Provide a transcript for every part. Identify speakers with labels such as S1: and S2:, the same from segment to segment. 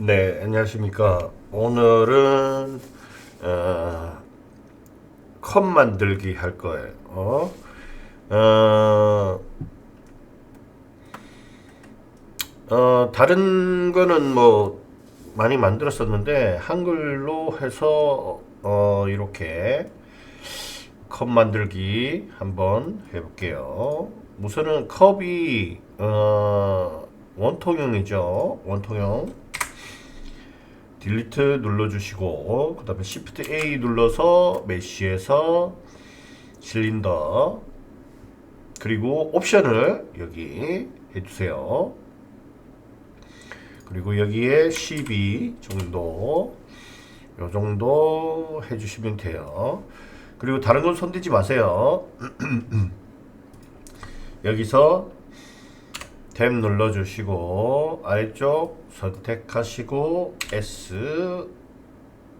S1: 네, 안녕하십니까. 오늘은 어, 컵 만들기 할 거예요. 어, 어, 어, 다른 거는 뭐 많이 만들었었는데 한글로 해서 어, 이렇게 컵 만들기 한번 해볼게요. 우선은 컵이 어, 원통형이죠. 원통형. 딜리트 눌러주시고 그 다음에 Shift A 눌러서 메쉬에서 실린더 그리고 옵션을 여기 해주세요. 그리고 여기에 12 정도 요 정도 해주시면 돼요. 그리고 다른 건 손대지 마세요. 여기서 탭 눌러주시고 아래쪽 선택하시고 S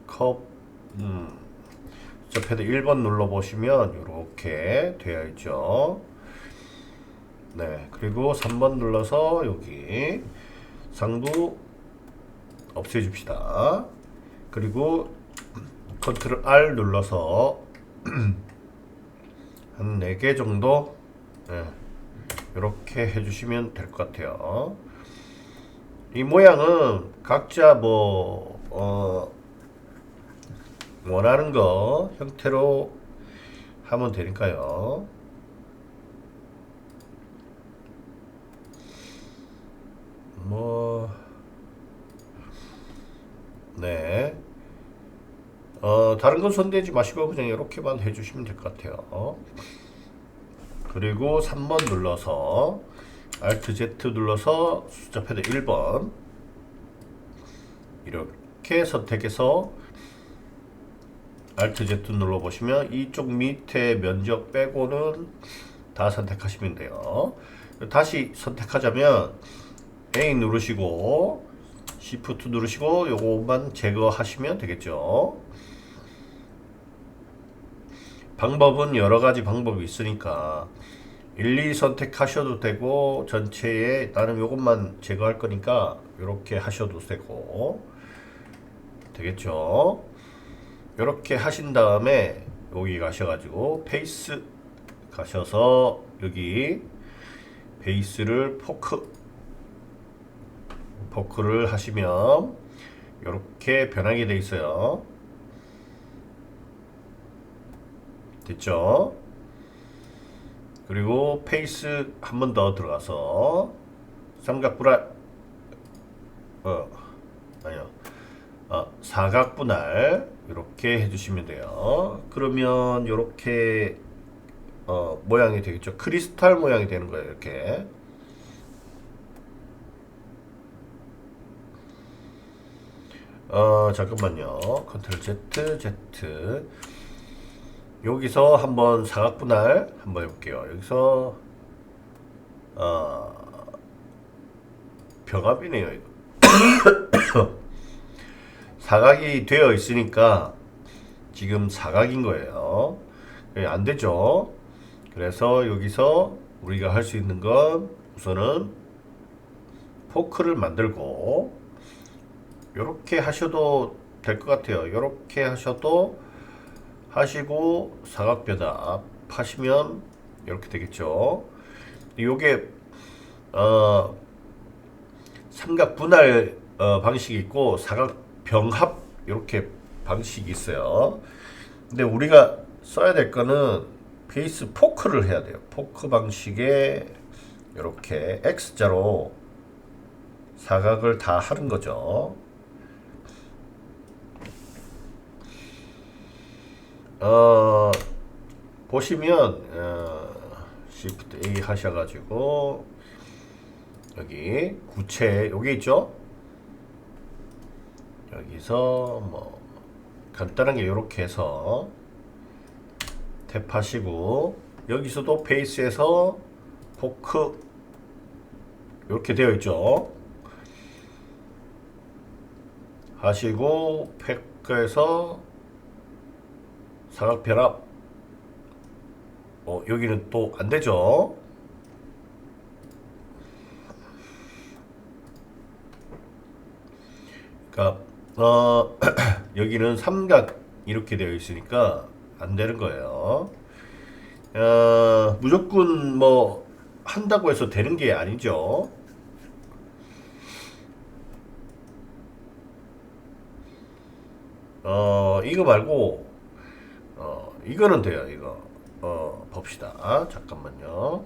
S1: 컵 음, 저 패드 1번 눌러보시면 이렇게 되어 있죠. 네, 그리고 3번 눌러서 여기 상부 없애줍시다. 그리고 컨트롤 R 눌러서 한 4개 정도 네, 이렇게 해주시면 될 것 같아요. 이 모양은 각자 뭐, 어, 원하는 거 형태로 하면 되니까요. 뭐, 네. 어, 다른 건 손대지 마시고 그냥 이렇게만 해주시면 될 것 같아요. 그리고 3번 눌러서 Alt Z 눌러서 숫자 패드 1번 이렇게 선택해서 Alt Z 눌러 보시면 이쪽 밑에 면적 빼고는 다 선택하시면 돼요. 다시 선택하자면 A 누르시고 Shift 누르시고 요것만 제거하시면 되겠죠. 방법은 여러 가지 방법이 있으니까 1, 2 선택하셔도 되고 전체에 나는 이것만 제거할 거니까 이렇게 하셔도 되고 되겠죠. 이렇게 하신 다음에 여기 가셔가지고 페이스 가셔서 여기 베이스를 포크 포크를 하시면 이렇게 변하게 돼 있어요. 됐죠? 그리고 페이스 한 번 더 들어가서 삼각 분할 어 아니요 어, 사각 분할 이렇게 해주시면 돼요. 그러면 이렇게 어, 모양이 되겠죠. 크리스탈 모양이 되는 거예요. 이렇게 어 잠깐만요. 컨트롤 Z Z 여기서 한번 사각 분할 한번 해볼게요. 여기서 어, 병합이네요. 이거. 사각이 되어 있으니까 지금 사각인 거예요. 예, 안 되죠. 그래서 여기서 우리가 할 수 있는 건 우선은 포크를 만들고 이렇게 하셔도 될 것 같아요. 이렇게 하셔도 하시고 사각뼈다 파시면 이렇게 되겠죠. 요게 어 삼각 분할 어, 방식이 있고 사각 병합 이렇게 방식이 있어요. 근데 우리가 써야 될 거는 베이스 포크를 해야 돼요. 포크 방식에 이렇게 X자로 사각을 다 하는 거죠. 어, 보시면 어, Shift A 하셔가지고 여기 구체 여기 있죠? 여기서 뭐 간단하게 이렇게 해서 탭하시고 여기서도 베이스에서 포크 이렇게 되어 있죠. 하시고 팩에서 사각 변압 어, 여기는 또 안 되죠. 그러니까 어 여기는 삼각 이렇게 되어 있으니까 안 되는 거예요. 어, 무조건 뭐 한다고 해서 되는 게 아니죠. 어 이거 말고 어 이거는 돼요 이거. 어 봅시다. 잠깐만요.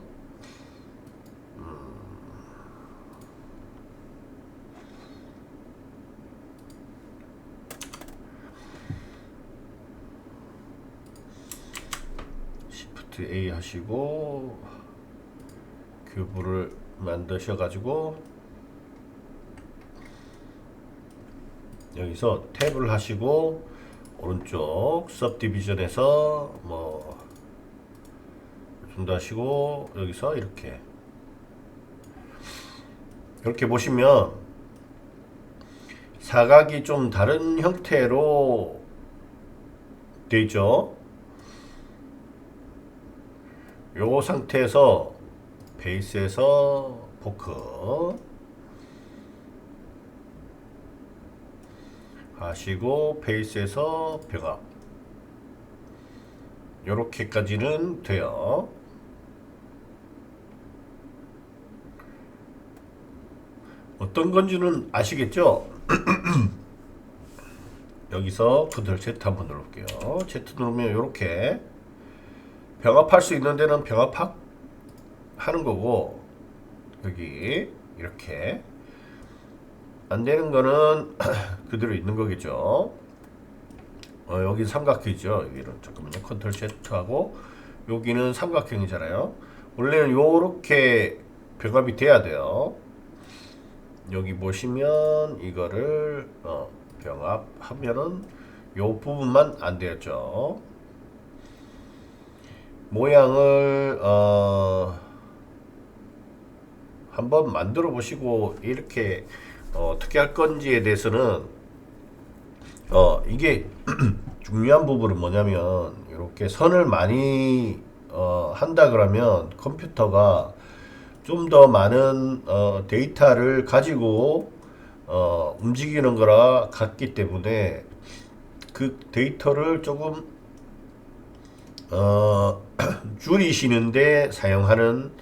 S1: Shift A 하시고 큐브를 만드셔 가지고 여기서 탭을 하시고 오른쪽 सब디비전에서 뭐 하시고 여기서 이렇게 이렇게 보시면 사각이 좀 다른 형태로 돼 있죠. 요 상태에서 베이스에서 포크 하시고 베이스에서 벽압 요렇게까지는 돼요. 어떤 건지는 아시겠죠? 여기서 컨트롤 Z 한번 눌러볼게요. Z 누르면 이렇게 병합할 수 있는 데는 병합 하는 거고 여기 이렇게 안 되는 거는 그대로 있는 거겠죠. 어, 여기 삼각형이죠. 여기는 잠깐만요. 컨트롤 Z 하고 여기는 삼각형이잖아요. 원래는 요렇게 병합이 돼야 돼요. 여기 보시면 이거를 어, 병합하면은 요 부분만 안 되었죠. 모양을 어, 한번 만들어 보시고 이렇게 어, 어떻게 할 건지에 대해서는 어, 이게 중요한 부분은 뭐냐면 이렇게 선을 많이 어, 한다 그러면 컴퓨터가 좀 더 많은 어, 데이터를 가지고 어, 움직이는 거라 같기 때문에 그 데이터를 조금 어, 줄이시는데 사용하는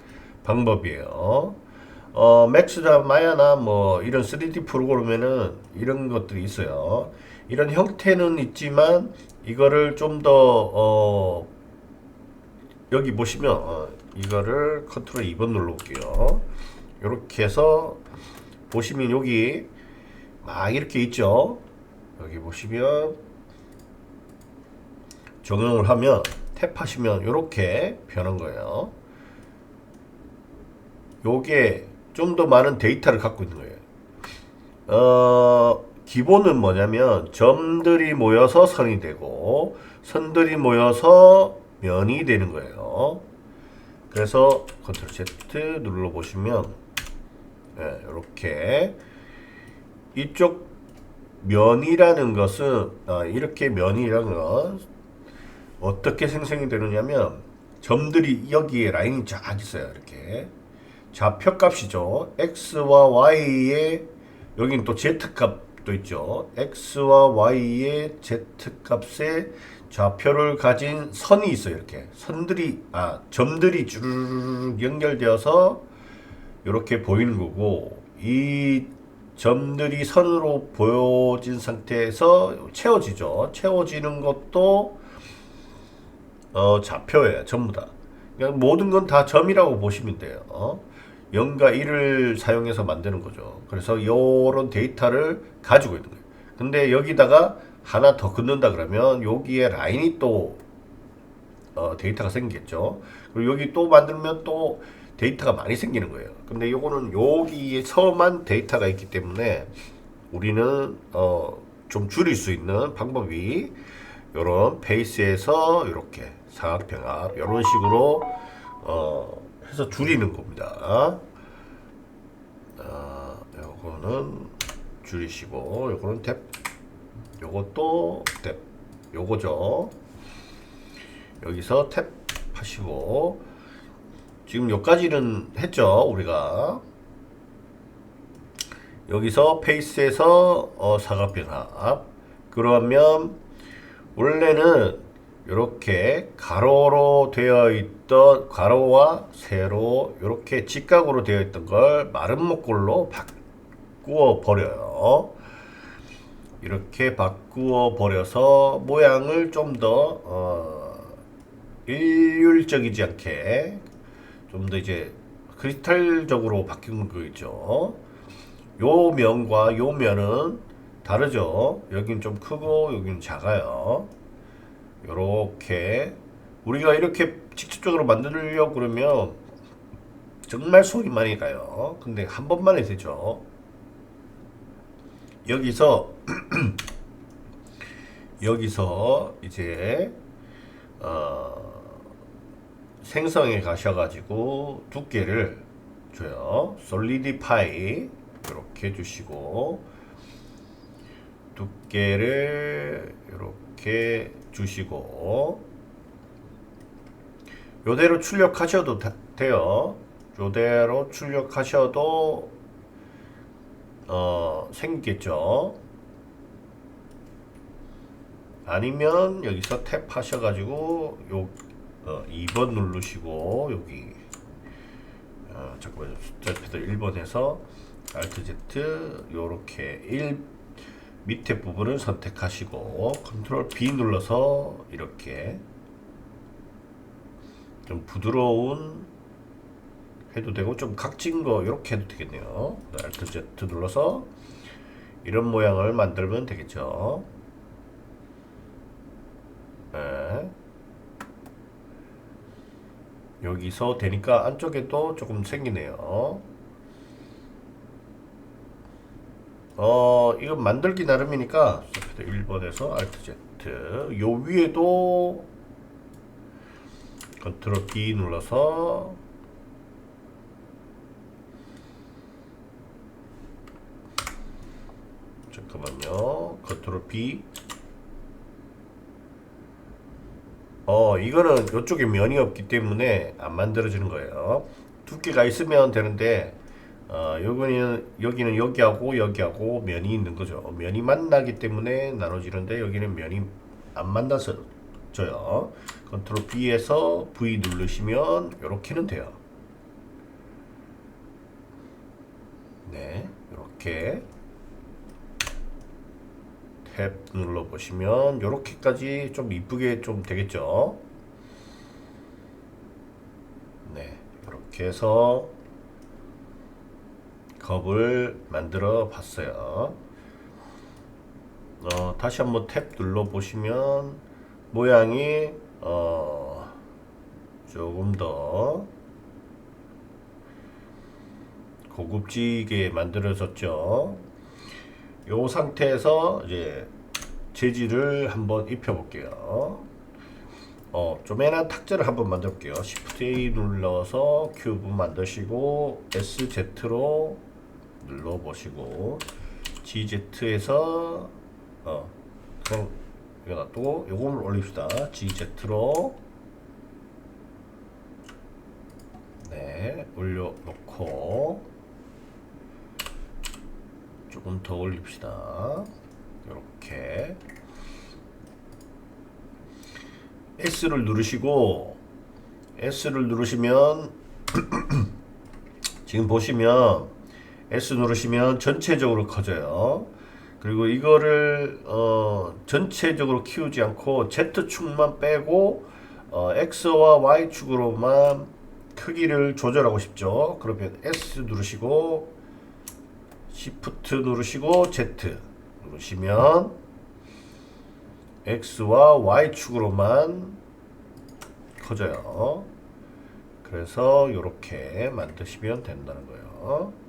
S1: 방법이에요. 어, 맥스나 마야나 뭐 이런 3D 프로그램에는 이런 것들이 있어요. 이런 형태는 있지만 이거를 좀 더 어, 여기 보시면 어, 이거를 컨트롤 2번 눌러볼게요. 이렇게 해서 보시면 여기 막 이렇게 있죠. 여기 보시면 적용을 하면 탭하시면 이렇게 변한 거예요. 요게 좀 더 많은 데이터를 갖고 있는 거예요. 어, 기본은 뭐냐면 점들이 모여서 선이 되고 선들이 모여서 면이 되는 거예요. 그래서 컨트롤 Z 눌러 보시면 네, 이렇게 이쪽 면이라는 것은 아, 이렇게 면이라는 건 어떻게 생성이 되느냐면 점들이 여기에 라인이 쫙 있어요. 이렇게 좌표값이죠. x와 y의 여기는 또 z값도 있죠. x와 y의 z값의 좌표를 가진 선이 있어요. 이렇게 선들이 아 점들이 쭉 연결되어서 이렇게 보이는 거고 이 점들이 선으로 보여진 상태에서 채워지죠. 채워지는 것도 어, 좌표예요. 전부 다. 그러니까 모든 건 다 점이라고 보시면 돼요. 어? 0과 1을 사용해서 만드는 거죠. 그래서 이런 데이터를 가지고 있는 거예요. 근데 여기다가 하나 더 긋는다 그러면 여기에 라인이 또 어, 데이터가 생기겠죠. 그리고 여기 또 만들면 또 데이터가 많이 생기는 거예요. 근데 요거는 여기에서만 데이터가 있기 때문에 우리는 어, 좀 줄일 수 있는 방법이 요런 페이스에서 이렇게 사각병합 이런 식으로 어, 해서 줄이는 겁니다. 어, 요거는 줄이시고 요거는 탭 요것도 탭 요거죠. 여기서 탭 하시고 지금 여기까지는 했죠 우리가 여기서 페이스에서 어, 사각변합 그러면 원래는 이렇게 가로로 되어 있던 가로와 세로 이렇게 직각으로 되어 있던 걸 마른 목골로 바꾸어 버려요. 이렇게 바꾸어 버려서 모양을 좀더 어, 일률적이지 않게 좀 더 이제 크리스탈적으로 바뀌는 거겠죠. 요 면과 요 면은 다르죠. 여긴 좀 크고 여기는 작아요. 요렇게 우리가 이렇게 직접적으로 만들려고 그러면 정말 손이 많이 가요. 근데 한 번만에 되죠. 여기서 여기서 이제 어, 생성에 가셔가지고 두께를 줘요. 솔리디파이 이렇게 해주시고 두께를 이렇게 주시고 요대로 출력하셔도 다- 돼요. 요대로 출력하셔도 어, 생기겠죠. 아니면 여기서 탭 하셔가지고 요 어, 2번 누르시고 여기 어, 잠깐만요 숫자 패드 1번에서 Alt Z 요렇게 1 밑에 부분을 선택하시고 컨트롤 B 눌러서 이렇게 좀 부드러운 해도 되고 좀 각진 거 이렇게 해도 되겠네요. Alt Z 눌러서 이런 모양을 만들면 되겠죠. 네. 여기서 되니까 안쪽에도 조금 생기네요. 어, 이건 만들기 나름이니까 1번에서 Alt Z 요 위에도 컨트롤 B 눌러서 잠깐만요. 컨트롤 B 어, 이거는 이쪽에 면이 없기 때문에 안 만들어지는 거예요. 두께가 있으면 되는데 어, 여기는 여기는 여기하고 여기하고 면이 있는 거죠. 면이 만나기 때문에 나눠지는데 여기는 면이 안 만나서 져요. 컨트롤 B에서 V 누르시면 이렇게는 돼요. 네, 이렇게 탭 눌러 보시면 이렇게까지 좀 이쁘게 좀 되겠죠. 네, 이렇게 해서 겁을 만들어 봤어요. 어, 다시 한번 탭 눌러 보시면 모양이 어, 조금 더 고급지게 만들어졌죠. 요 상태에서 이제 재질을 한번 입혀 볼게요. 어, 조그만한 탁자를 한번 만들어 볼게요. Shift A 눌러서 큐브 만드시고 SZ로 눌러 보시고 GZ에서 어, 그냥 이거 놔두고 요거를 올립시다. GZ로 네, 올려 놓고 조금 더 올립시다. 이렇게 S를 누르시고 S를 누르시면 지금 보시면 S 누르시면 전체적으로 커져요. 그리고 이거를 어, 전체적으로 키우지 않고 Z축만 빼고 어, X와 Y축으로만 크기를 조절하고 싶죠. 그러면 S 누르시고 Shift 누르시고 Z 누르시면 X와 Y축으로만 커져요. 그래서 이렇게 만드시면 된다는 거예요.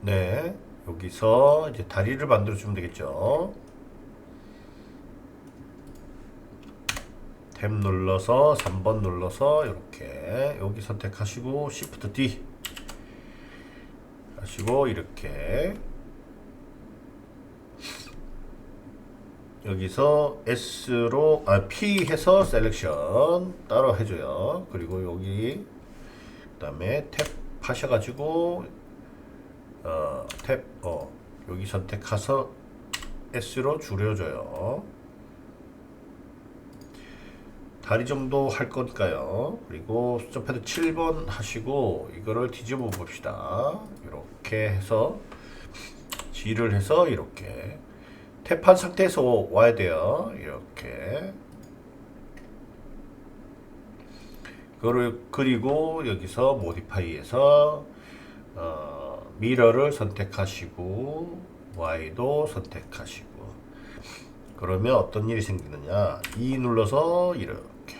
S1: 네, 여기서 이제 다리를 만들어 주면 되겠죠. 탭 눌러서 3번 눌러서 이렇게 여기 선택하시고 Shift D 하시고 이렇게 여기서 S로 아 P 해서 셀렉션 따로 해줘요. 그리고 여기 그다음에 탭 하셔가지고 탭, 어, 여기 선택해서 S로 줄여줘요. 다리 정도 할 거니까요. 그리고 숫자 패드 7번 하시고 이거를 뒤집어 봅시다. 이렇게 해서 G를 해서 이렇게 탭한 상태에서 와야 돼요. 이렇게 그걸 그리고 여기서 모디파이에서 어, 미러를 선택하시고 Y도 선택하시고. 그러면 어떤 일이 생기느냐? E 눌러서 이렇게.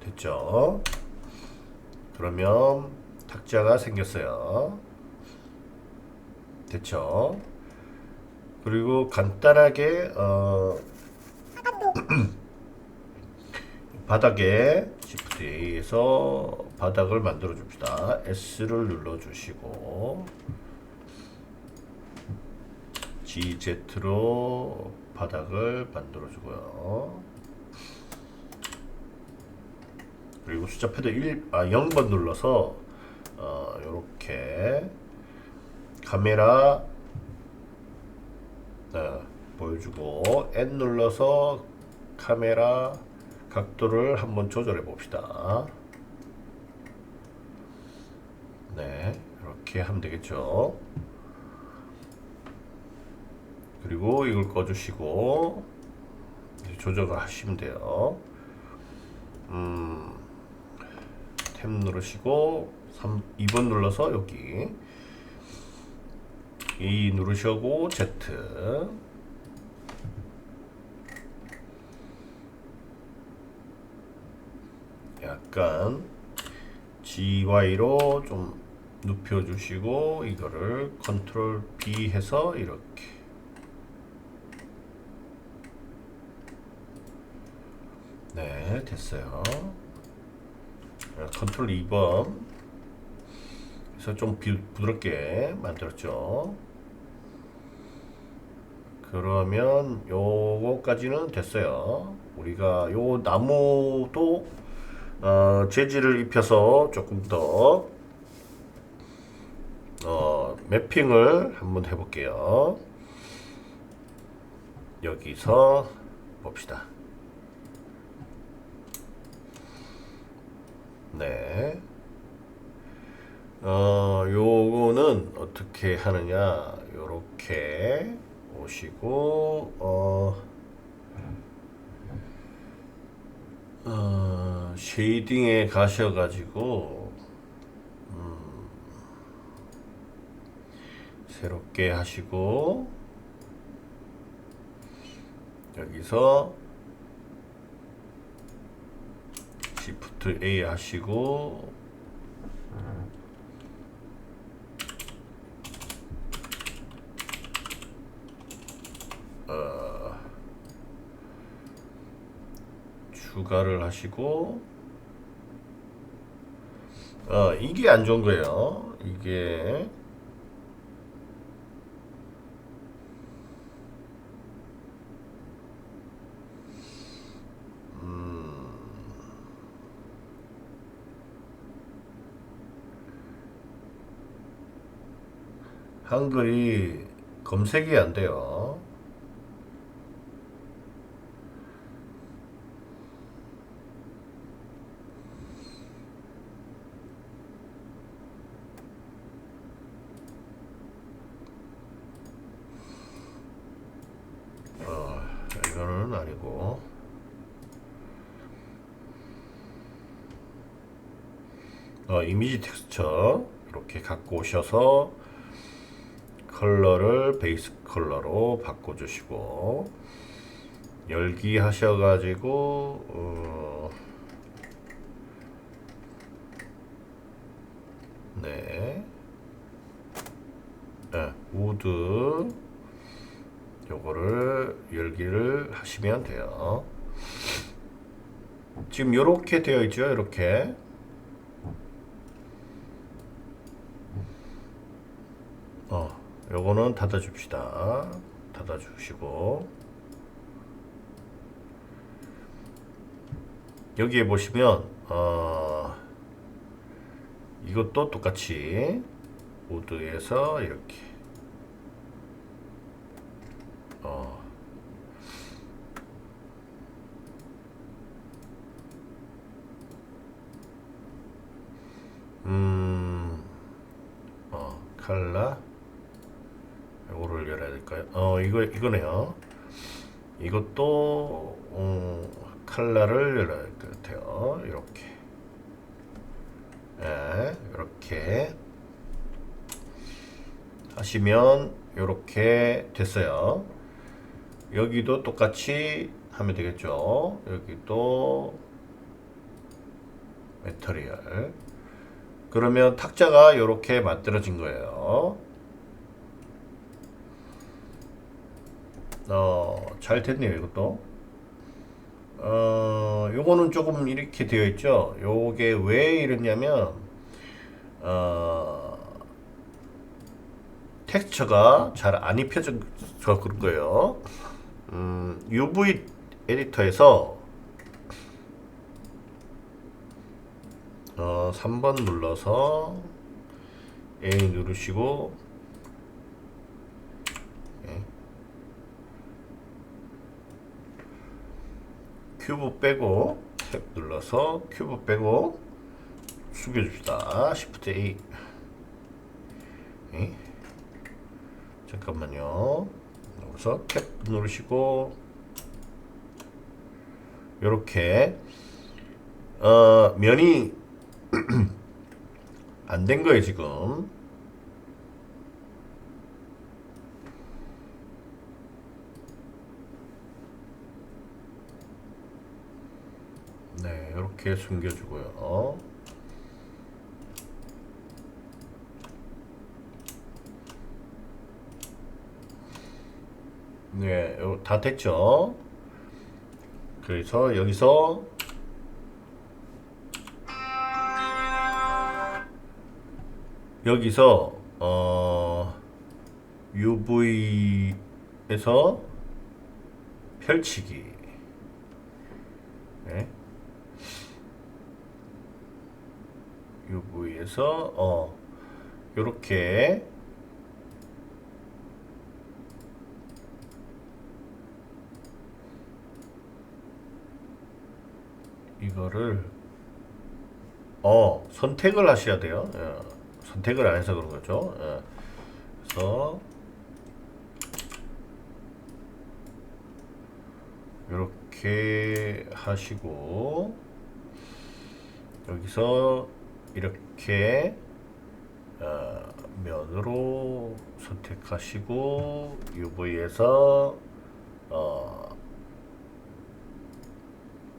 S1: 됐죠? 그러면 탁자가 생겼어요. 됐죠? 그리고 간단하게 어, 바닥에 Shift A에서 바닥을 만들어 줍시다. S를 눌러 주시고 GZ로 바닥을 만들어 주고요. 그리고 숫자 패드 1, 아 0번 눌러서 어, 요렇게 카메라 어, 보여주고 N 눌러서 카메라 각도를 한번 조절해 봅시다. 네, 이렇게 하면 되겠죠. 그리고 이걸 꺼주시고 조절을 하시면 돼요. 음, 탭 누르시고 3, 2번 눌러서 여기 E 누르시고 Z 약간 GY로 좀 눕혀주시고 이거를 컨트롤 B 해서 이렇게. 네 됐어요. 컨트롤 2번. 그래서 좀 비- 부드럽게 만들었죠. 그러면 요거까지는 됐어요. 우리가 요 나무도 어, 재질을 입혀서 조금 더 어, 매핑을 한번 해볼게요. 여기서 봅시다. 네. 어, 요거는 어떻게 하느냐. 요렇게 오시고, 어, 어, 쉐이딩에 가셔가지고 음, 새롭게 하시고 여기서 Shift A 하시고 추가를 하시고 어 이게 안 좋은 거예요 이게 음. 한글이 검색이 안 돼요. 어, 이거는 아니고. 어, 이미지 텍스처 이렇게 갖고 오셔서 컬러를 베이스 컬러로 바꿔주시고 열기 하셔가지고 어, 네, 네 우드 요거를 열기를 하시면 돼요. 지금 요렇게 되어 있죠, 이렇게. 어, 요거는 닫아 줍시다. 닫아 주시고. 여기에 보시면, 어, 이것도 똑같이 우드에서 이렇게 어 음, 어, 칼라. 이거를 열어야 될까요? 어, 이거, 이거네요. 이것도, 음, 칼라를 열어야 될 것 같아요. 이렇게. 예, 이렇게. 하시면, 이렇게 됐어요. 여기도 똑같이 하면 되겠죠. 여기도, 메터리얼. 그러면 탁자가 이렇게 만들어진 거예요. 어, 잘 됐네요, 이것도. 어, 요거는 조금 이렇게 되어 있죠. 요게 왜 이러냐면, 어, 텍스처가 잘 안 입혀져서 그런 거예요. 음, UV 에디터에서 어, 3번 눌러서 A 누르시고 예. 큐브 빼고 탭 눌러서 큐브 빼고 숙여줍시다. Shift A 예. 잠깐만요. 그래서 탭 누르시고 이렇게 어, 면이 안 된 거예요 지금. 네 이렇게 숨겨주고요 네, 요- 다 됐죠? 그래서 여기서 여기서 어 UV에서 펼치기 네. UV에서 어 요렇게 이거를 어 선택을 하셔야 돼요. 예. 선택을 안 해서 그런 거죠. 예. 그래서 이렇게 하시고 여기서 이렇게 어, 면으로 선택하시고 UV에서 어,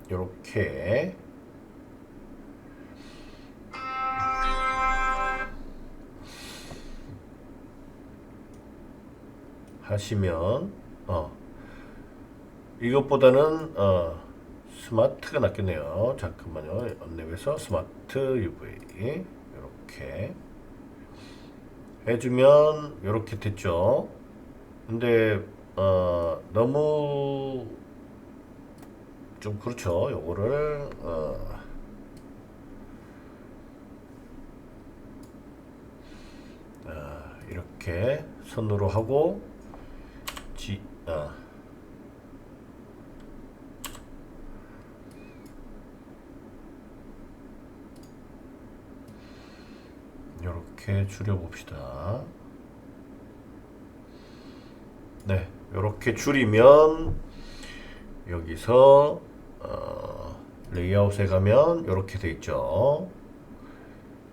S1: 이렇게 하시면 어 이것보다는 어 스마트가 낫겠네요. 잠깐만요. 언랩에서 스마트 UV 이렇게 해주면 이렇게 됐죠. 근데 어 너무 좀 그렇죠. 요거를 어 아, 이렇게 손으로 하고 지, 아. 이렇게 줄여봅시다. 네, 이렇게 줄이면 여기서 어, 레이아웃에 가면 이렇게 돼 있죠.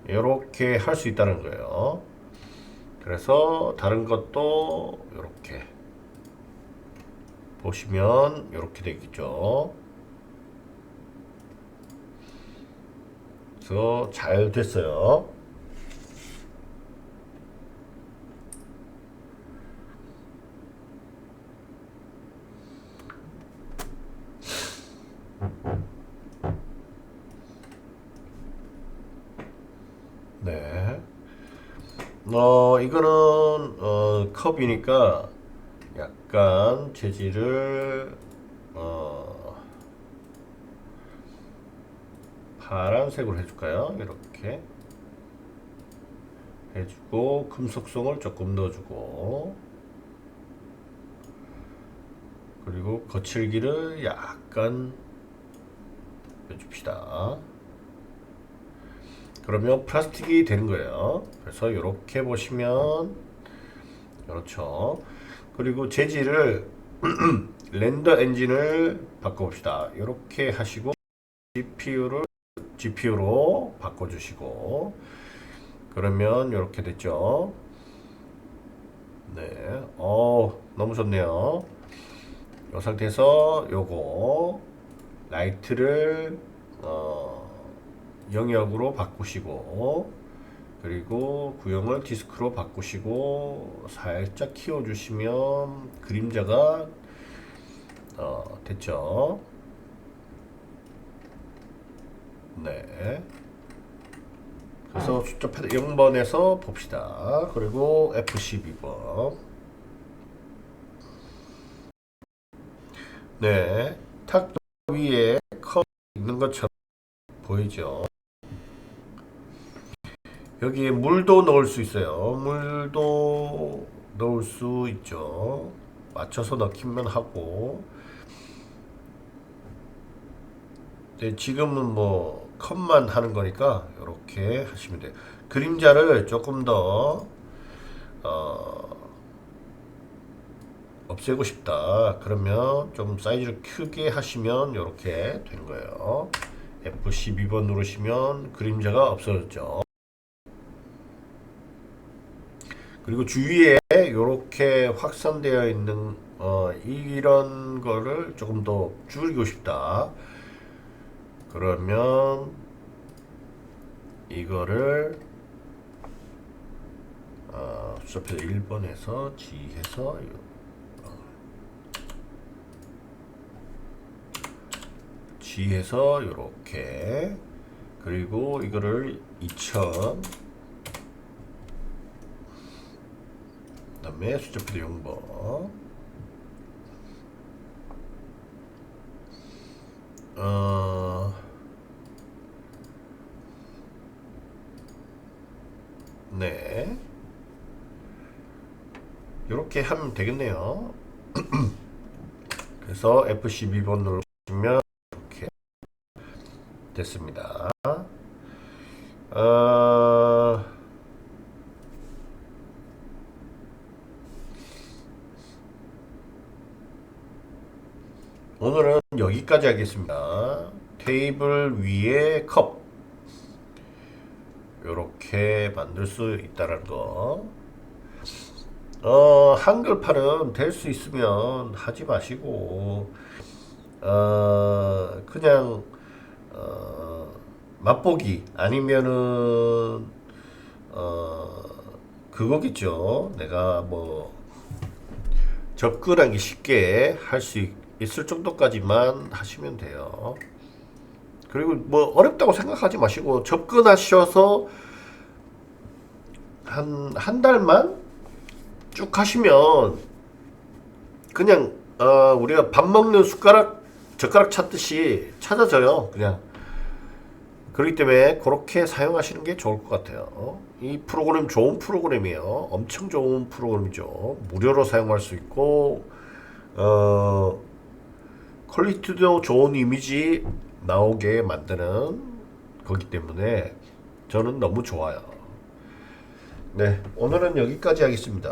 S1: 이렇게 할 수 있다는 거예요. 그래서 다른 것도 이렇게 보시면 이렇게 되겠죠. 그래서 잘 됐어요. 네. 어, 이거는, 어, 컵이니까 약간 재질을, 어, 파란색으로 해줄까요? 이렇게 해주고 금속성을 조금 넣어주고 그리고 거칠기를 약간 빼줍시다. 그러면 플라스틱이 되는 거예요. 그래서 이렇게 보시면 그렇죠. 그리고 재질을 렌더 엔진을 바꿔봅시다. 이렇게 하시고 GPU를 GPU로 바꿔주시고 그러면 이렇게 됐죠. 네, 어 너무 좋네요. 이 상태에서 요거 라이트를 어, 영역으로 바꾸시고 그리고 구형을 디스크로 바꾸시고 살짝 키워주시면 그림자가 어, 됐죠. 네. 그래서 숫자 0번에서 봅시다. 그리고 F12번. 네. 탁 위에 컵 있는 것처럼 보이죠. 여기에 물도 넣을 수 있어요. 물도 넣을 수 있죠. 맞춰서 넣기만 하고. 네, 지금은 뭐 컷만 하는 거니까 이렇게 하시면 돼요. 그림자를 조금 더 어, 없애고 싶다. 그러면 좀 사이즈를 크게 하시면 이렇게 되는 거예요. F12번 누르시면 그림자가 없어졌죠. 그리고 주위에 이렇게 확산되어 있는 어, 이런 거를 조금 더 줄이고 싶다. 그러면 이거를 어, 숫자표 1번에서 G해서 G해서 이렇게 그리고 이거를 2000 다음에 숫자표 0번 어 네. 이렇게 하면 되겠네요. 그래서 F12번 누르시면 이렇게 됐습니다. 어... 오늘은 여기까지 하겠습니다. 테이블 위에 컵 이렇게 만들 수 있다는 거. 어, 한글판은 될 수 있으면 하지 마시고, 어, 그냥, 어, 맛보기 아니면은, 어, 그거겠죠. 내가 뭐, 접근하기 쉽게 할 수 있을 정도까지만 하시면 돼요. 그리고 뭐 어렵다고 생각하지 마시고 접근하셔서 한 한 달만 쭉 하시면 그냥 어 우리가 밥 먹는 숟가락 젓가락 찾듯이 찾아져요 그냥. 그렇기 때문에 그렇게 사용하시는 게 좋을 것 같아요. 이 프로그램 좋은 프로그램이에요. 엄청 좋은 프로그램이죠. 무료로 사용할 수 있고 어 퀄리티도 좋은 이미지 나오게 만드는 거기 때문에 저는 너무 좋아요. 네, 오늘은 여기까지 하겠습니다.